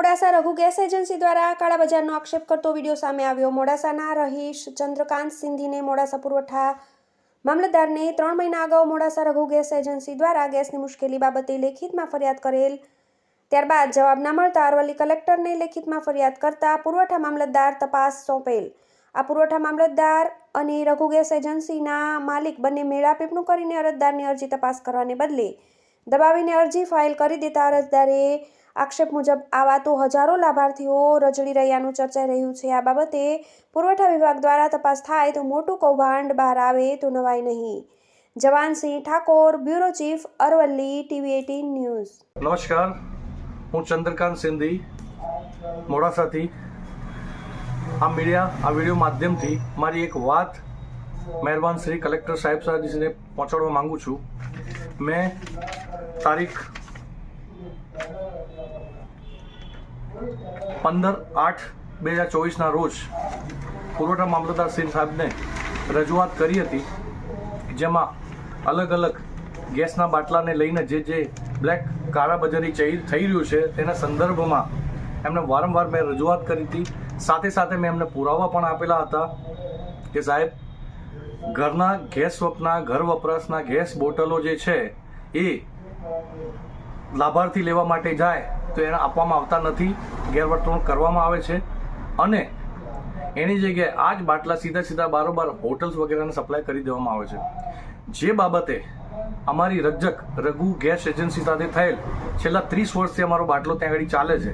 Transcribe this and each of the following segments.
Modasa Raghu gas agency દ્વારા કાળા બજારનો આક્ષેપ કરતો વીડિયો સામે આવ્યો. મોડાસાના રહીશ ચંદ્રકાંત સિંધીને મોડાસા પુરવઠા મામલતદારને ત્રણ મહિના અગાઉ મોડાસા રઘુ ગેસ એજન્સી દ્વારા ગેસની મુશ્કેલી બાબતે લેખિતમાં ફરિયાદ કરેલ. ત્યારબાદ જવાબ ના મળતા અરવલ્લી કલેક્ટરને લેખિતમાં ફરિયાદ કરતા પુરવઠા મામલતદાર તપાસ સોંપેલ. આ પુરવઠા મામલતદાર અને રઘુ ગેસ એજન્સીના માલિક બંને મેળાપીપણું કરીને અરજદારની અરજી તપાસ કરવાને બદલે દબાવીને અરજી ફાઇલ કરી દેતા અરજદારે આક્ષેપ મુજબ આવા તો હજારો લાભાર્થીઓ રજળી રહ્યાનું ચર્ચાઈ રહ્યું છે. આ બાબતે પુરવઠા વિભાગ દ્વારા તપાસ થાય તો મોટું કૌભાંડ બહાર આવે તો નવાય નહીં. Jawansinh Thakor, bureau chief Aravalli, TV eighteen news. નમસ્કાર. હું ચંદ્રકાંત સિંધી, મોડાસાથી. આ મીડિયા, આ વીડિયો માધ્યમથી મારી એક વાત મહેરબાન શ્રી કલેક્ટર સાહેબ સાહેબને પહોંચાડવા માંગુ છું. મેં તારીખ પંદર આઠ બે હજાર ચોવીસના રોજ પુરવઠા મામલતદાર સિંહ સાહેબને રજૂઆત કરી હતી, જેમાં અલગ અલગ ગેસના બાટલાને લઈને જે જે બ્લેક કાળાબજારી થઈ રહ્યું છે, તેના સંદર્ભમાં એમને વારંવાર મેં રજૂઆત કરી હતી. સાથે સાથે મેં એમને પુરાવા પણ આપેલા હતા કે સાહેબ, ઘરના ગેસ વપના ઘર વપરાશના ગેસ બોટલો જે છે, એ લાભાર્થી લેવા માટે જાય, તો એને આપવામાં આવતા નથી. ગેરવર્તણૂક કરવામાં આવે છે. અને એની જગ્યાએ આ જ બાટલા સીધા સીધા બારોબાર હોટલ્સ વગેરેને સપ્લાય કરી દેવામાં આવે છે. જે બાબતે અમારી રજક રઘુ ગેસ એજન્સી સાથે થયેલ છેલ્લા ત્રીસ વર્ષથી અમારો બાટલો ત્યાં આગળ ચાલે છે.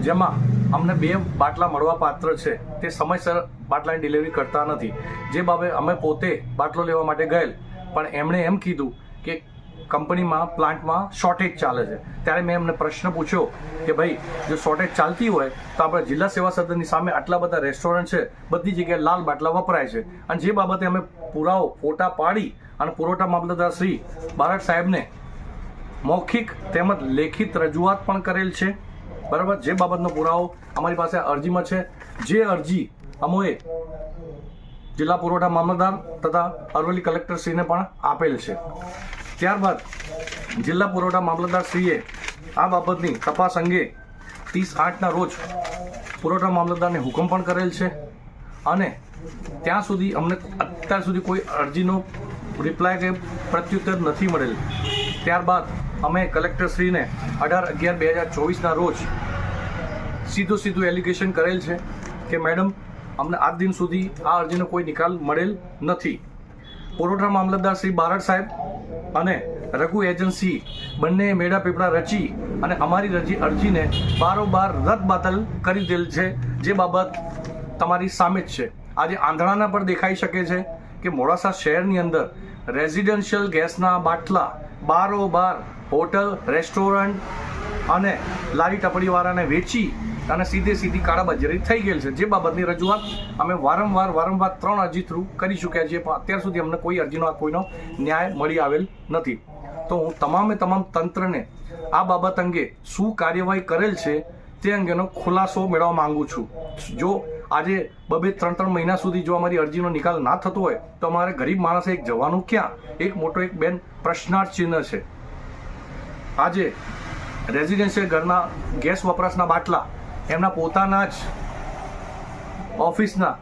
જેમાં અમને બે બાટલા મળવા પાત્ર છે. તે સમયસર બાટલાની ડિલિવરી કરતા નથી. જે બાબતે અમે પોતે બાટલો લેવા માટે ગયેલ, પણ એમણે એમ કીધું કે કંપનીમાં, પ્લાન્ટમાં શોર્ટેજ ચાલે છે. ત્યારે મેં એમને પ્રશ્ન પૂછ્યો કે ભાઈ, જો શોર્ટેજ ચાલતી હોય, તો આપણે જિલ્લા સેવા સદનની સામે આટલા બધા રેસ્ટોરન્ટ છે, બધી જગ્યાએ લાલ બાટલા વપરાય છે. અને જે બાબતે અમે પુરાવો ફોટા પાડી અને પુરવઠા મામલતદાર શ્રી બારડ સાહેબને મૌખિક તેમજ લેખિત રજૂઆત પણ કરેલ છે. બરાબર? જે બાબતનો પુરાવો અમારી પાસે અરજીમાં છે. જે અરજી અમોએ જિલ્લા પુરવઠા મામલતદાર તથા અરવલ્લી કલેક્ટરશ્રીને પણ આપેલ છે. ત્યારબાદ જિલ્લા પુરવઠા મામલતદાર શ્રીએ આ બાબતની તપાસ અંગે ત્રીસ આઠના રોજ પુરવઠા મામલતદારને હુકમ પણ કરેલ છે અને ત્યાં સુધી અમને અત્યાર સુધી કોઈ અરજીનો રિપ્લાય કે પ્રત્યુત્તર નથી મળેલ. ત્યારબાદ અમે કલેક્ટરશ્રીને અઢાર અગિયાર બે હજાર ચોવીસના રોજ સીધું સીધું એલિગેશન કરેલ છે કે મેડમ અમને આજ દિન સુધી આ અરજીનો કોઈ નિકાલ મળેલ નથી. પુરવઠા મામલતદાર શ્રી બારડ સાહેબ અને રઘુ એજન્સી બંને મેળા પીપળા રચી અને અમારી રજી અરજીને બારોબાર રદ બાતલ કરી દેલ છે, જે બાબત તમારી સામે જ છે. આજે આંધળાના પર દેખાઈ શકે છે કે મોડાસા શહેરની અંદર રેઝિડેન્શિયલ ગેસના બાટલા, બારોબાર હોટલ, રેસ્ટોરન્ટ અને લારી ટપડીવાળાને વેચી અને સીધે સીધી કાળાબજારી થઈ ગયેલ છે. જે બાબતની રજૂઆત અમે વારંવાર વારંવાર ત્રણ અરજી થ્રુ કરી ચૂક્યા છીએ, પણ અત્યાર સુધી અમને કોઈ અરજીનો કોઈનો ન્યાય મળી આવેલ નથી. તો હું તમામે તમામ તંત્રને આ બાબત અંગે શું કાર્યવાહી કરેલ છે તે અંગેનો ખુલાસો મેળવવા માંગુ છું. જો આજે બબે ત્રણ ત્રણ મહિના સુધી જો અમારી અરજીનો નિકાલ ના થતો હોય, તો અમારે ગરીબ માણસે એક જવાનું ક્યાં? એક મોટો એક બેન પ્રશ્નાર્થ ચિહ્ન છે. આજે રેઝિડેન્શિયલ ઘરના ગેસ વપરાશના બાટલા એમના પોતાના જ ઓફિસના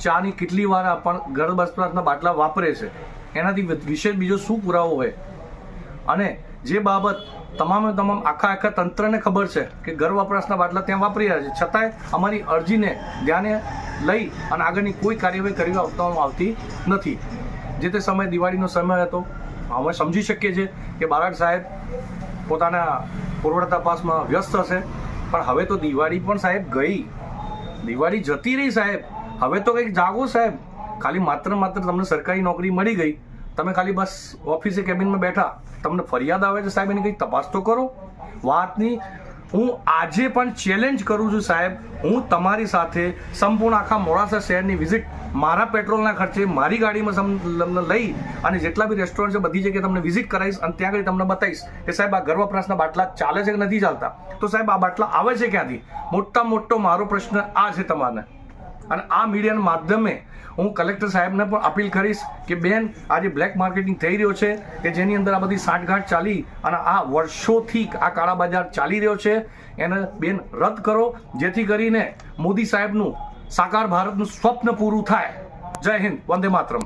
ચાની કેટલી વાર પણ ઘર બસપ્રાસના બાટલા વાપરે છે. એનાથી વિશેષ બીજો શું પુરાવો હોય? અને જે બાબત તમામે તમામ આખા આખા તંત્રને ખબર છે કે ઘર વપરાશના બાટલા ત્યાં વાપરી રહ્યા છે. છતાંય અમારી અરજીને ધ્યાને લઈ અને આગળની કોઈ કાર્યવાહી કરી આપવામાં આવતી નથી. જે તે સમય દિવાળીનો સમય હતો, અમે સમજી શકીએ છીએ કે બારાડ સાહેબ પોતાના પુરવઠા તપાસમાં વ્યસ્ત હશે. પણ હવે તો દિવાળી પણ સાહેબ ગઈ. દિવાળી જતી રહી સાહેબ. હવે તો કંઈક જાગો સાહેબ. ખાલી માત્ર માત્ર તમને સરકારી નોકરી મળી ગઈ. તમે ખાલી બસ ઓફિસે કેબિનમાં બેઠા. તમને ફરિયાદ આવે છે સાહેબ એની કંઈક તપાસ તો કરો. વાતની હું આજે પણ ચેલેન્જ કરું છું સાહેબ. હું તમારી સાથે સંપૂર્ણ આખા મોડાસા શહેરની વિઝિટ મારા પેટ્રોલના ખર્ચે, મારી ગાડીમાં લઈ અને જેટલા બી રેસ્ટોરન્ટ છે, બધી જગ્યાએ તમને વિઝિટ કરાવીશ અને ત્યાં આગળ તમને બતાવીશ કે સાહેબ, આ ઘર વપરાશના બાટલા ચાલે છે કે નથી ચાલતા? તો સાહેબ, આ બાટલા આવે છે ક્યાંથી? મોટા મોટો મારો પ્રશ્ન આ છે તમારે. અને આ મીડિયાના માધ્યમે હું કલેક્ટર સાહેબને પણ અપીલ કરીશ કે બેન, આ જે બ્લેક માર્કેટિંગ થઈ રહ્યો છે, કે જેની અંદર આ બધી સાંઠગાંઠ ચાલી અને આ વર્ષોથી આ કાળા બજાર ચાલી રહ્યો છે, એને બેન રદ કરો, જેથી કરીને મોદી સાહેબનું સાકાર ભારતનું સ્વપ્ન પૂરું થાય. જય હિન્દ, વંદે માતરમ.